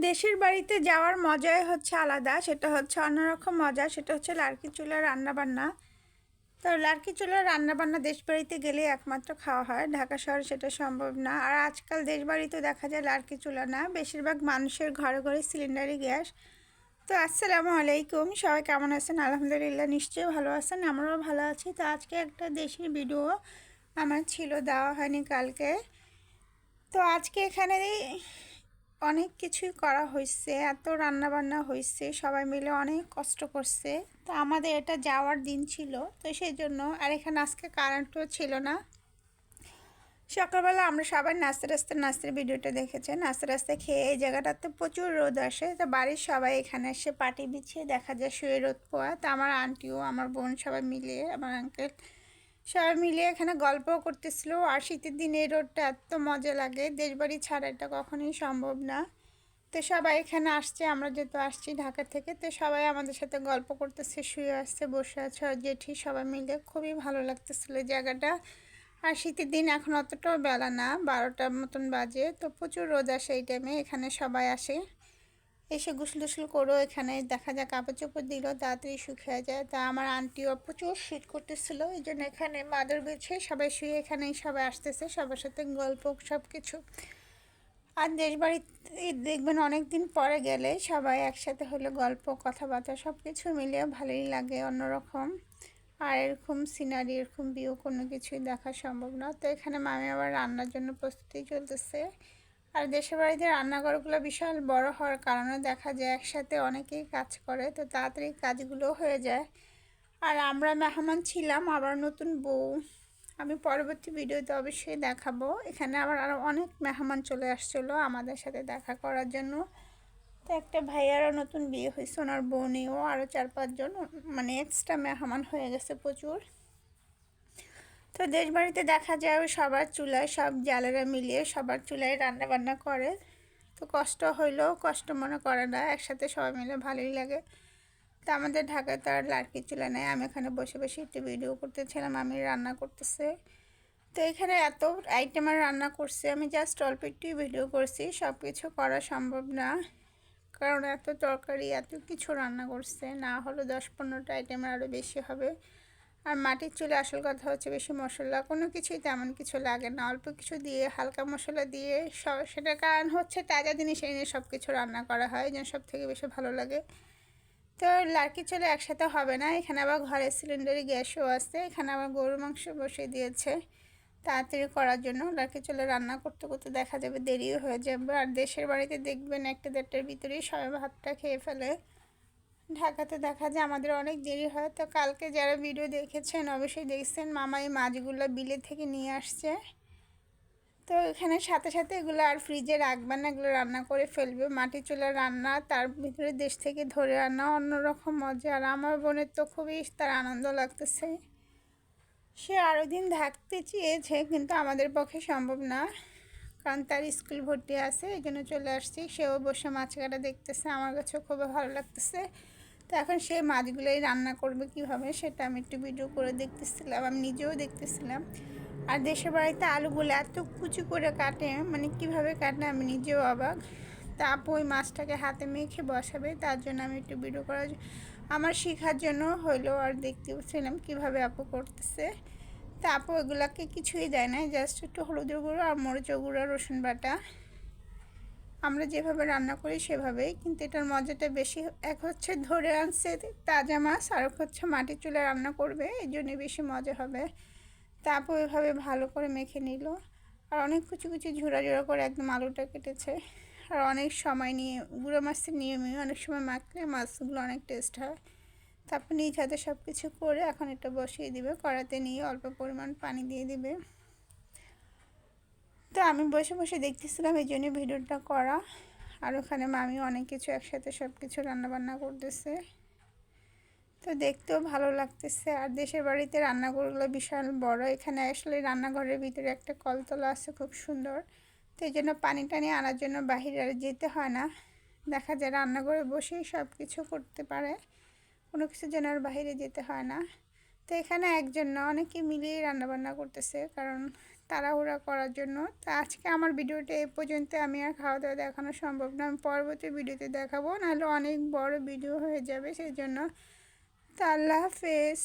দেশের বাড়িতে যাওয়ার মজাই হচ্ছে আলাদা। সেটা হচ্ছে অন্যরকম মজা, সেটা হচ্ছে লার্কি চুলার রান্নাবান্না। তো লার্কি চুলার রান্নাবান্না দেশ বাড়িতে গেলে একমাত্র খাওয়া হয়। ঢাকা শহরে সেটা সম্ভব না। আর আজকাল দেশ বাড়িতে দেখা যায় লার্কি চুলা না। বেশিরভাগ মানুষের ঘরে ঘরে সিলিন্ডারি গ্যাস। তো আসসালামু আলাইকুম। সবাই কেমন আছেন? আলহামদুলিল্লাহ নিশ্চয়ই ভালো আছেন। আমরাও ভালো আছি। তো আজকে একটা দেশের ভিডিও আমার ছিল, দেওয়া হয়নি কালকে। তো আজকে এখানে অনেক কিছুই করা হয়েছে এত রান্না বান্না হয়েছে সবাই মিলে অনেক কষ্ট করছে। তো আমাদের এটা যাওয়ার দিন ছিল, তো সেই জন্য আর এখানে আজকে কারেন্টও ছিল না। সকালবেলা আমরা সবাই নাস্তা রাস্তা নাস্তার ভিডিওটা দেখেছেন নাস্তা রাস্তা খেয়ে এই জায়গাটাতে প্রচুর রোদ আসে। তো বাড়ির সবাই এখানে এসে পাটি বিছিয়ে দেখা যায় শুয়ে রোদ পোয়া। তো আমার আন্টিও আমার বোন সবাই মিলে, আমার আঙ্কেল সবাই মিলে এখানে গল্পও করতেছিল। আর শীতের দিনে এই রোডটা এত মজা লাগে, দেশবাড়ি ছাড়া এটা কখনোই সম্ভব না। তো সবাই এখানে আসছে, আমরা যেহেতু আসছি ঢাকা থেকে, তো সবাই আমাদের সাথে গল্প করতেছে, শুয়ে আসছে বসে আছে জেঠি সবাই মিলে। খুবই ভালো লাগতেছিল জায়গাটা। আর শীতের দিন এখন অতটাও বেলা না, বারোটার মতন বাজে, তো প্রচুর রোদ আসে এই টাইমে এখানে সবাই আসে। এসে গুসল টুসল করো এখানে দেখা যায় কাপড় চোপড় দিল, তাড়াতাড়ি শুকিয়ে যায়। তা আমার আন্টিও প্রচুর শীত করতেছিল, এই জন্য এখানে মাদুর বেছে সবাই শুয়ে এখানেই সবাই আসতেছে, সবার সাথে গল্প সব কিছু আর দেশ বাড়িতে দেখবেন অনেক দিন পরে গেলে সবাই একসাথে হলে গল্প, কথাবার্তা সব কিছু মিলিয়ে ভালোই লাগে, অন্যরকম। আর এরকম সিনারি এরকম ভিউ কোনো কিছুই দেখা সম্ভব না। তো এখানে মামি আবার রান্নার জন্য প্রস্তুতি চলতেছে। আর দেশের বাড়িতে রান্নাঘরগুলো বিশাল বড় হওয়ার কারণে দেখা যায় একসাথে অনেকেই কাজ করে, তো তাড়াতাড়ি কাজগুলো হয়ে যায়। আর আমরা মেহমান ছিলাম, আবার নতুন বউ। আমি পরবর্তী ভিডিওতে অবশ্যই দেখাবো। এখানে আবার আরও অনেক মেহমান চলে আসছিল আমাদের সাথে দেখা করার জন্য। তো একটা ভাইয়ারও নতুন বিয়ে হয়েছে, ওনার বোনেও আরও চার পাঁচজন মানে এক্সট্রা মেহমান হয়ে গেছে প্রচুর। তো দেশ বাড়িতে দেখা যায় সবার চুলায় সব জালেরা মিলিয়ে সবার চুলায় রান্না বান্না করে। তো কষ্ট হইলেও কষ্ট মনে করে না, একসাথে সবাই মিলে ভালোই লাগে। তো আমাদের ঢাকায় তো আর লাড়কি চুলা নেই। আমি এখানে বসে বসে একটু ভিডিও করতেছিলাম আমি রান্না করতেছে। তো এখানে এত আইটেম আর রান্না করছে, আমি জাস্ট অল্প একটু ভিডিও করছি সব কিছু করা সম্ভব না। কারণ এত তরকারি, এত কিছু রান্না করছে, না হলো দশ পনেরোটা আইটেম আরও বেশি হবে। আর মাটির চুলে আসল কথা হচ্ছে বেশি মশলা। কোনো কিছুই তেমন কিছু লাগে না। অল্প কিছু দিয়ে, হালকা মশলা দিয়ে সব সেটার কারণ হচ্ছে তাজা জিনিস এনে সব কিছু রান্না করা হয় যেন সব থেকে বেশি ভালো লাগে। তো লার্কি চলে একসাথে হবে না। এখানে আবার ঘরের সিলিন্ডারে গ্যাসও আছে। এখানে আবার গরুর মাংস বসিয়ে দিয়েছে তাড়াতাড়ি করার জন্য। লার্কি চলে রান্না করতে করতে দেখা যাবে দেরিও হয়ে যাবে। আর দেশের বাড়িতে দেখবেন একটা দেড়টার ভিতরেই সবাই ভাতটা খেয়ে ফেলে। ঢাকাতে দেখা যায় আমাদের অনেক দেরি হয়। তো কালকে যারা ভিডিও দেখেছেন, অবশ্যই দেখছেন। মামা এই মাছগুলো বিলে থেকে নিয়ে আসছে। তো এখানে সাথে সাথে এগুলো আর ফ্রিজে রাখবেন না। এগুলো রান্না করে ফেলবে। মাটি চুলার রান্না, তার ভিতরে দেশ থেকে ধরে রান্না অন্যরকম মজা। আর আমার বোনের তো খুবই তার আনন্দ লাগতেছে। সে আরও দিন থাকতে চেয়েছে, কিন্তু আমাদের পক্ষে সম্ভব না। কারণ তার স্কুল ভর্তি আছে এই জন্য চলে আসছি। সেও বসে মাছ কাটা দেখতেছে। আমার কাছেও খুবই ভালো লাগতেছে। তো এখন সেই মাছগুলোই রান্না করবে কীভাবে সেটা আমি একটু ভিডিও করে দেখতেছিলাম, আমি নিজেও দেখতেছিলাম। আর দেশের বাড়িতে আলুগুলো এত কুচি করে কাটে মানে কীভাবে কাটে আমি নিজেও অবাক। তা ওই মাছটাকে হাতে মেখে বসাবে, তার জন্য আমি একটু ভিডিও করার আমার শেখার জন্য হইল আর দেখতেছিলাম কীভাবে আপু করতেছে। তা আপু কিছুই দেয় না জাস্ট একটু হলুদের গুঁড়ো আর মরিচের গুঁড়ো রসুন বাটা। আমরা যেভাবে রান্না করি সেভাবেই, কিন্তু এটার মজাটা বেশি এক হচ্ছে ধরে আনছে তাজা মাছ, আর হচ্ছে মাটির চুলে রান্না করবে এই জন্য বেশি মজা হবে। তারপর এভাবে ভালো করে মেখে নিল। আর অনেক কুচি কুচি ঝুড়া ঝুড়া করে একদম আলুটা কেটেছে। আর অনেক সময় নিয়ে, গুঁড়ো মাছের নিয়মে অনেক সময় মাখলে মাছগুলো অনেক টেস্ট হয়। তারপর নিজ হাতে সব কিছু করে এখন এটা বসিয়ে দিবে কড়াতে নিয়ে অল্প পরিমাণ পানি দিয়ে দিবে। তো আমি বসে বসে দেখতেছিলাম এই জন্য ভিডিওটা করা। আর ওখানে মামি অনেক কিছু একসাথে সব কিছু রান্নাবান্না করতেছে। তো দেখতেও ভালো লাগতেছে। আর দেশের বাড়িতে রান্নাঘরগুলো বিশাল বড়। এখানে আসলে রান্নাঘরের ভিতরে একটা কলতলা আছে খুব সুন্দর। তো এই জন্য পানি টানি আনার জন্য বাহিরে আর যেতে হয় না। দেখা যায় রান্নাঘরে বসেই সব কিছু করতে পারে। কোনো কিছুর জন্য আর বাহিরে যেতে হয় না। তো এখানে একজন না, অনেকে মিলিয়ে রান্নাবান্না করতেছে। কারণ তাড়াহুড়া করার জন্য। তো আজকে আমার ভিডিওটা এ পর্যন্ত আমি আর খাওয়া দাওয়া দেখানো সম্ভব না। আমি পরবর্তী ভিডিওতে দেখাবো। নাহলে অনেক বড় ভিডিও হয়ে যাবে, সেই জন্য। তা আল্লাহ হাফেজ।